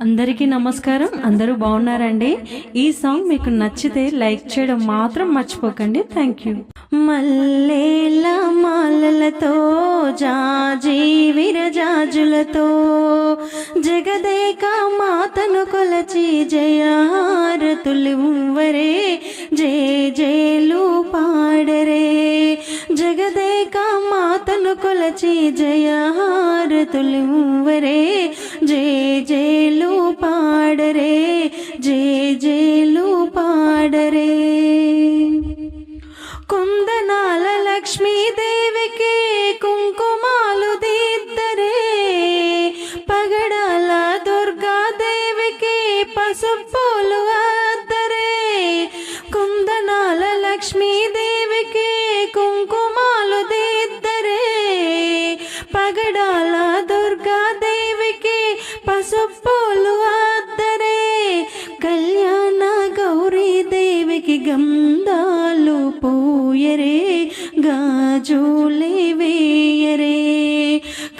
అందరికీ నమస్కారం. అందరూ బాగున్నారండి? ఈ సాంగ్ మీకు నచ్చితే లైక్ చేయడం మాత్రం మర్చిపోకండి. Thank you. మల్లేల మాలలతో జాజీ విరజాజులతో జగదేక మాతను కొలచి జయారతులివ్వరే జే జేలు పాడరే. జగదేక మాతను కొలచి జయారతులివ్వరే జే జేలు పాడరే. జే జేలు పాడరే. కుందనాల లక్ష్మీదేవికి కుంకుమాలు దిద్దరే పగడాల దుర్గాదేవికి పసుపులు పగడాల దుర్గాదేవికి పసుపులు అద్దరే కళ్యాణ గౌరీ దేవికి గంధాలు పూయరే గాజులే వేయరే.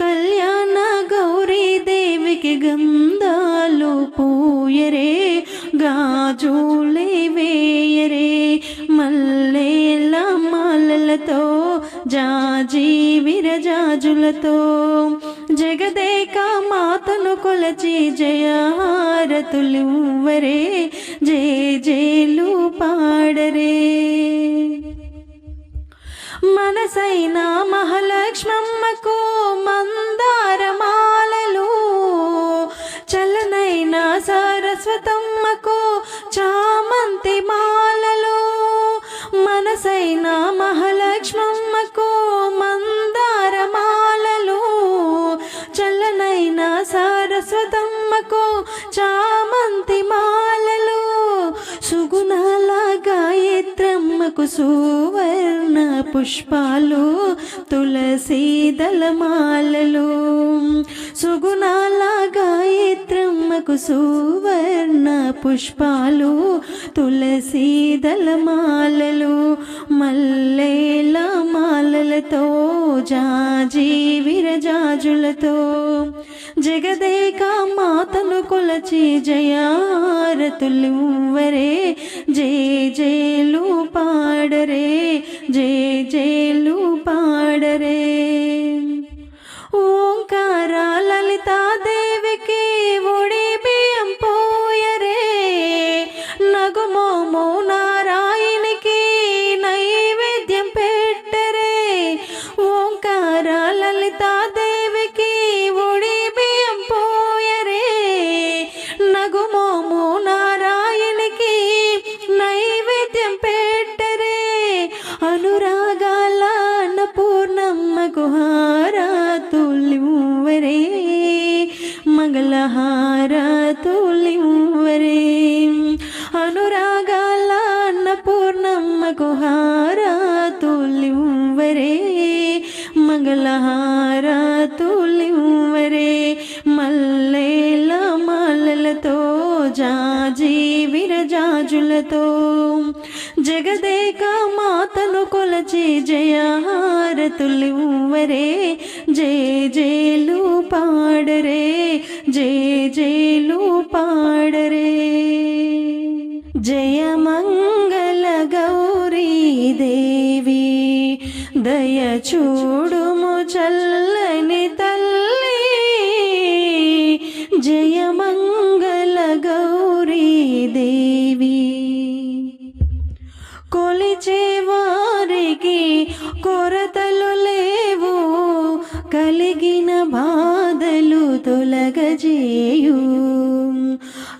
కళ్యాణ గౌరీ దేవికి గంధాలు పూయరే గాజులే వేయరే. విరజాజులతో జగదేక మాతను కొలచి జయారతులువరే జయ జేలు పాడరే. మనసైన మహాలక్ష్మమ్మకు మందారమాలలు. చలనైన సరస్వతమ్మకు చామంతి మాలలు. మనసైనా సరస్వతమ్మకు చామంతి మాలలు సుగుణాల గాయత్రమ్మకు సువర్ణ పుష్పాలు తులసి దళమాలలు సుగుణాల గాయత్రమ్మకు సువర్ణ పుష్పాలు తులసి దళమాలలు మల్లేల మాలలతో జాజీ విరజాజులతో జగదే కొలచి జయారతులువరే జయ జయలు పాడరే. జయ జయలు పాడరే. విరజాజులతో జగదేక మాతను కొలచి జయారతులివ్వరే జయ జయలు పాడరే జయ జయలు పాడరే. జయ మంగళ గౌరీ దేవి దయ చూడుము చల్లని తల్లి. జయ మంగళ గౌరీ దేవి కొలిచే వారికి కొరతలు లేవు. కలిగిన బాధలు తొలగజేయు.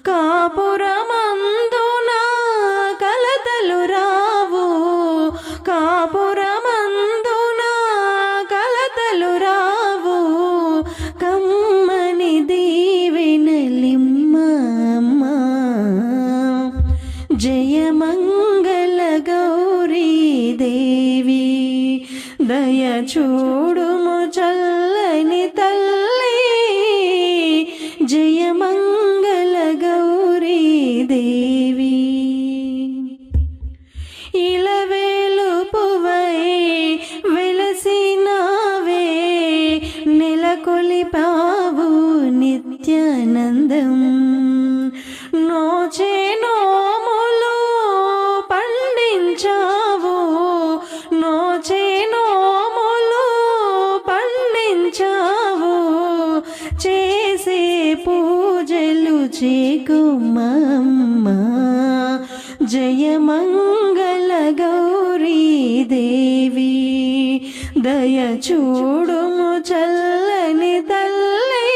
కాపురా దయ చూడుము చల్లని తల్లి. జయమంగళ గౌరీ దేవి. ఇలవేలు పువై వెలసినావే. నెలకొలిపావు నిత్యానందం. పూజలు జయమంగళ గౌరీ దేవి దయ చూడుము చల్లని తల్లి.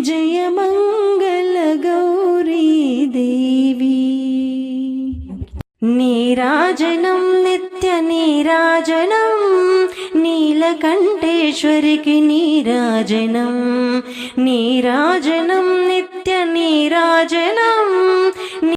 జయమంగళ గౌరీ దేవి నీరాజనం నిత్య నీరాజనం నీలకంఠ నీలకంఠేశ్వరికి నీరాజనం నీరాజనం నిత్య నీరాజనం.